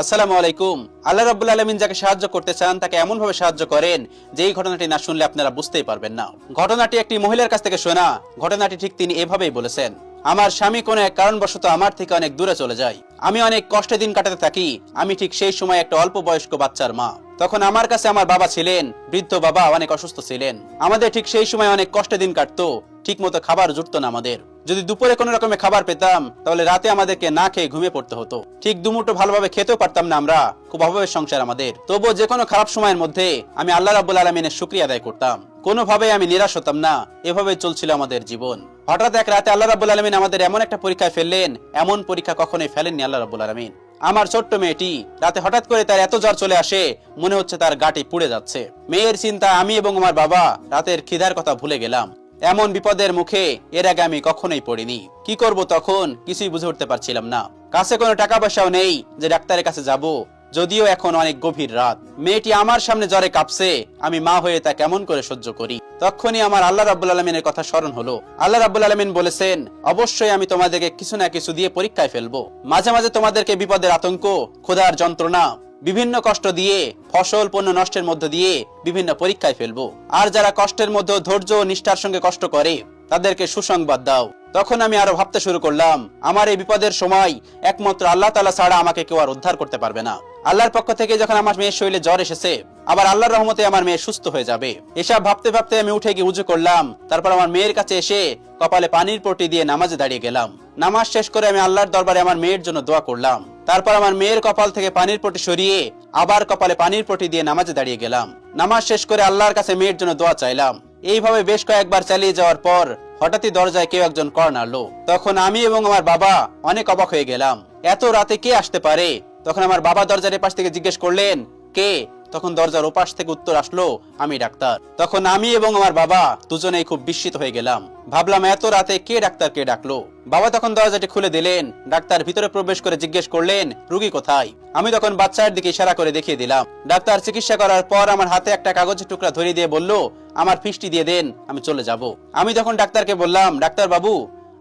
আসসালামু আলাইকুম। আল্লাহ রাব্বুল আলমিন যাকে সাহায্য করতে চান, তাকে এমন ভাবে সাহায্য করেন যে এই ঘটনাটি না শুনলে আপনারা বুঝতেই পারবেন না। ঘটনাটি একটি মহিলার কাছ থেকে শোনা। ঘটনাটি ঠিক তিনি এভাবেই বলেছেন, আমার স্বামী কোনো এক কারণবশত আমার থেকে অনেক দূরে চলে যায়। আমি অনেক কষ্টে দিন কাটাতে থাকি। আমি ঠিক সেই সময় একটা অল্প বয়স্ক বাচ্চার মা। তখন আমার কাছে আমার বাবা ছিলেন, বৃদ্ধ বাবা অনেক অসুস্থ ছিলেন। আমাদের ঠিক সেই সময় অনেক কষ্টে দিন কাটতো। ঠিক মতো খাবার জুটতো না আমাদের। যদি দুপুরে কোনো রকমের খাবার পেতাম, তাহলে রাতে আমাদেরকে না খেয়ে ঘুমিয়ে পড়তে হতো। ঠিক দুমুটো ভালোভাবে খেতেও পারতাম না আমরা, খুব অভাবের সংসার আমাদের। তবুও যে কোনো খারাপ সময়ের মধ্যে আমি আল্লাহ রাবুল আলমিনের শুক্রিয়া আদায় করতাম। কোনোভাবে আমি নিরাশ হতাম না এভাবে চলছিল আমাদের জীবন। হঠাৎ এক রাতে আল্লাহ রাবুল আলমিন আমাদের এমন একটা পরীক্ষায় ফেললেন, এমন পরীক্ষা কখনোই ফেলেননি আল্লাহ রাবুল আলমিন। আমার ছোট্ট মেয়েটি রাতে হঠাৎ করে তার এত জ্বর চলে আসে, মনে হচ্ছে তার গাটি পুড়ে যাচ্ছে। মেয়ের চিন্তা আমি এবং আমার বাবা রাতের খিদার কথা ভুলে গেলাম। এমন বিপদের মুখে এর আগে আমি কখনোই পড়িনি। কি করব তখন? কিছুই বুঝে উঠতে পারছিলাম না। কাছে কোনো টাকা পয়সাও নেই যে ডাক্তারের কাছে যাব। যদিও এখন অনেক গভীর রাত। মেয়েটি আমার সামনে জ্বরে কাঁপছে। আমি মা হয়ে তা কেমন করে সহ্য করি? তখনই আমার আল্লাহ রাব্বুল আলমিনের কথা স্মরণ হলো। আল্লাহ রাব্বুল আলমিন বলেছেন, অবশ্যই আমি তোমাদেরকে কিছু না কিছু দিয়ে পরীক্ষায় ফেলব। মাঝে মাঝে তোমাদেরকে বিপদের আতঙ্ক, ক্ষুধার যন্ত্রণা বিভিন্ন কষ্ট দিয়ে, ফসল পণ্য নষ্টের মধ্য দিয়ে বিভিন্ন পরীক্ষায় ফেলব। আর যারা কষ্টের মধ্যে ধৈর্য ও নিষ্ঠার সঙ্গে কষ্ট করে, তাদেরকে সুসংবাদ দাও। তখন আমি আরও ভাবতে শুরু করলাম, আমার এই বিপদের সময় একমাত্র আল্লাহ তালা ছাড়া আমাকে কেউ আর উদ্ধার করতে পারবে না। আল্লাহর পক্ষ থেকে যখন আমার মেয়ের শরীরে জ্বর এসেছে, আবার আল্লাহর রহমতে আমার মেয়ে সুস্থ হয়ে যাবে। এসব ভাবতে ভাবতে আমি উঠে গিয়ে উজু করলাম, তারপর আমার মেয়ের কাছে এসে কপালে পানির পটি দিয়ে নামাজে দাঁড়িয়ে গেলাম। নামাজ শেষ করে আমি আল্লাহর দরবারে আমার মেয়ের জন্য দোয়া করলাম। তারপর আমার মেয়ের কপাল থেকে পানির পটি সরিয়ে আবার কপালে পানির পটি দিয়ে নামাজে দাঁড়িয়ে গেলাম। নামাজ শেষ করে আল্লাহর কাছে মেয়ের জন্য দোয়া চাইলাম। এইভাবে বেশ কয়েকবার চালিয়ে যাওয়ার পর হঠাৎই দরজায় কেউ একজন কর নাড়লো তখন আমি এবং আমার বাবা অনেক অবাক হয়ে গেলাম। এত রাতে কে আসতে পারে? তখন আমার বাবা দরজার পাশ থেকে জিজ্ঞেস করলেন, কে? তখন দরজার ওপাশ থেকে উত্তর আসলো, আমি ডাক্তার। তখন আমি এবং আমার বাবা দুজনেই খুব বিস্মিত হয়ে গেলাম। ভাবলাম, এত রাতে কে ডাক্তারকে ডাকলো? বাবা তখন দরজাটি খুলে দিলেন। ডাক্তার ভিতরে প্রবেশ করে জিজ্ঞেস করলেন, রুগী কোথায়? আমি তখন বাচ্চার দিকে ইশারা করে দেখিয়ে দিলাম। ডাক্তার চিকিৎসা করার পর আমার হাতে একটা কাগজের টুকরা ধরিয়ে দিয়ে বলল, আমার ফিসটি দিয়ে দেন, আমি চলে যাব। আমি তখন ডাক্তারকে বললাম ডাক্তার বাবু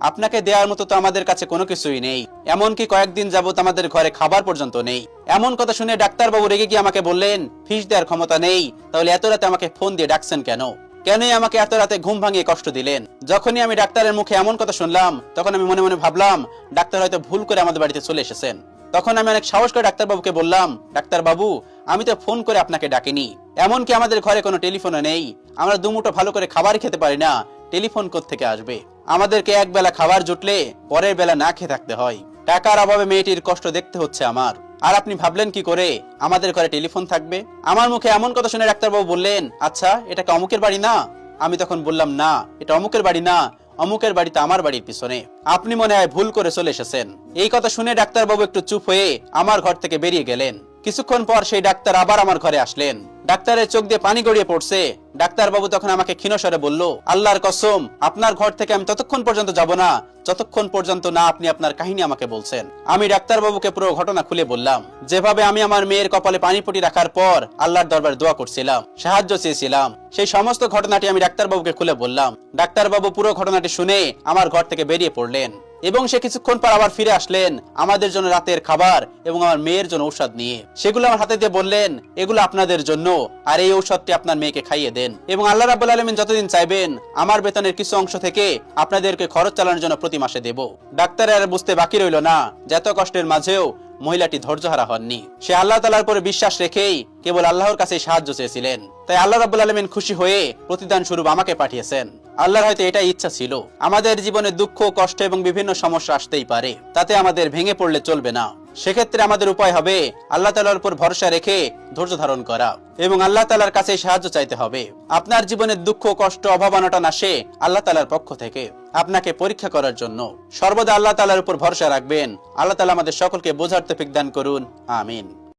আপনাকে দেওয়ার মতো তো আমাদের কাছে কোনো কিছুই নেই। এমনকি কয়েকদিন যাবত আমাদের ঘরে খাবার পর্যন্ত নেই। এমন কথা শুনে ডাক্তারবাবু রেগে গিয়ে আমাকে বললেন, ফিস দেওয়ার ক্ষমতা নেই। তাহলে এত রাতে আমাকে ফোন দিয়ে ডাকছেন কেন? কেনই আমাকে এত রাতে ঘুম ভাঙিয়ে কষ্ট দিলেন। যখনই আমি ডাক্তারের মুখে এমন কথা শুনলাম, তখন আমি মনে মনে ভাবলাম, ডাক্তার হয়তো ভুল করে আমাদের বাড়িতে চলে এসেছেন। তখন আমি অনেক সাহস করে ডাক্তারবাবুকে বললাম, ডাক্তারবাবু, আমি তো ফোন করে আপনাকে ডাকিনি। এমনকি আমাদের ঘরে কোনো টেলিফোনও নেই। আমরা দুমুটো ভালো করে খাবার খেতে পারি না। টেলিফোন থেকে আসবে? আমাদেরকে এক বেলা খাবার জুটলে পরের বেলা না খেয়ে থাকতে হয়। টাকার অভাবে মেয়েটির কষ্ট দেখতে হচ্ছে আমার। আর আপনি ভাবলেন কি করে? আমাদের ঘরে টেলিফোন থাকবে? আমার মুখে এমন কথা শুনে ডাক্তারবাবু বললেন আচ্ছা এটা কি অমুকের বাড়ি না? আমি তখন বললাম, না, এটা অমুকের বাড়ি না। অমুকের বাড়িতে আমার বাড়ির পিছনে। আপনি মনে হয় ভুল করে চলে এসেছেন। এই কথা শুনে ডাক্তারবাবু একটু চুপ হয়ে আমার ঘর থেকে বেরিয়ে গেলেন। কিছুক্ষণ পর সেই ডাক্তার আবার আমার ঘরে আসলেন। ডাক্তারের চোখ দিয়ে পানি গড়িয়ে পড়ছে। ডাক্তারবাবু তখন আমাকে ক্ষীণস্বরে বলল, আল্লাহর কসম, আপনার ঘর থেকে আমি ততক্ষণ পর্যন্ত যাব না। যতক্ষণ পর্যন্ত না আপনি আপনার কাহিনী আমাকে বলছেন। আমি ডাক্তারবাবুকে পুরো ঘটনা খুলে বললাম। যেভাবে আমি আমার মেয়ের কপালে পানি পটি রাখার পর আল্লাহর দরবার দোয়া করছিলাম, সাহায্য চেয়েছিলাম। সেই সমস্ত ঘটনাটি আমি ডাক্তারবাবুকে খুলে বললাম। ডাক্তারবাবু পুরো ঘটনাটি শুনে আমার ঘর থেকে বেরিয়ে পড়লেন। এবং সে কিছুক্ষণ পর আবার ফিরে আসলেন আমাদের জন্য রাতের খাবার এবং আমার মেয়ের জন্য ঔষধ নিয়ে। সেগুলো আমার হাতে দিয়ে বললেন, এগুলো আপনাদের জন্য আর এই ঔষধটি আপনার মেয়েকে খাইয়ে দেন। এবং আল্লাহ রাবুল আলমিন যতদিন চাইবেন, আমার বেতনের কিছু অংশ থেকে আপনাদেরকে খরচ চালানোর জন্য প্রতি মাসে দেব। ডাক্তার আর বুঝতে বাকি রইল না যে এত কষ্টের মাঝেও মহিলাটি ধৈর্যহারা হননি। সে আল্লাহ তালার পরে বিশ্বাস রেখেই কেবল আল্লাহর কাছে সাহায্য চেয়েছিলেন। তাই আল্লাহ রাবুল আলমিন খুশি হয়ে প্রতিদান স্বরূপ আমাকে পাঠিয়েছেন। আল্লাহর হয়তো এটাই ইচ্ছা ছিল। আমাদের জীবনে দুঃখ, কষ্ট এবং বিভিন্ন সমস্যা আসতেই পারে। তাতে আমাদের ভেঙে পড়লে চলবে না। সেক্ষেত্রে আমাদের উপায় হবে আল্লাহ তালার উপর ভরসা রেখে ধৈর্য ধারণ করা এবং আল্লাহ তালার কাছে সাহায্য চাইতে হবে। আপনার জীবনের দুঃখ, কষ্ট অভাব অনটন আসে আল্লাহ তালার পক্ষ থেকে আপনাকে পরীক্ষা করার জন্য। সর্বদা আল্লাহ তালার উপর ভরসা রাখবেন। আল্লাহ তালা আমাদের সকলকে বোঝার তফিক দান করুন। আমিন।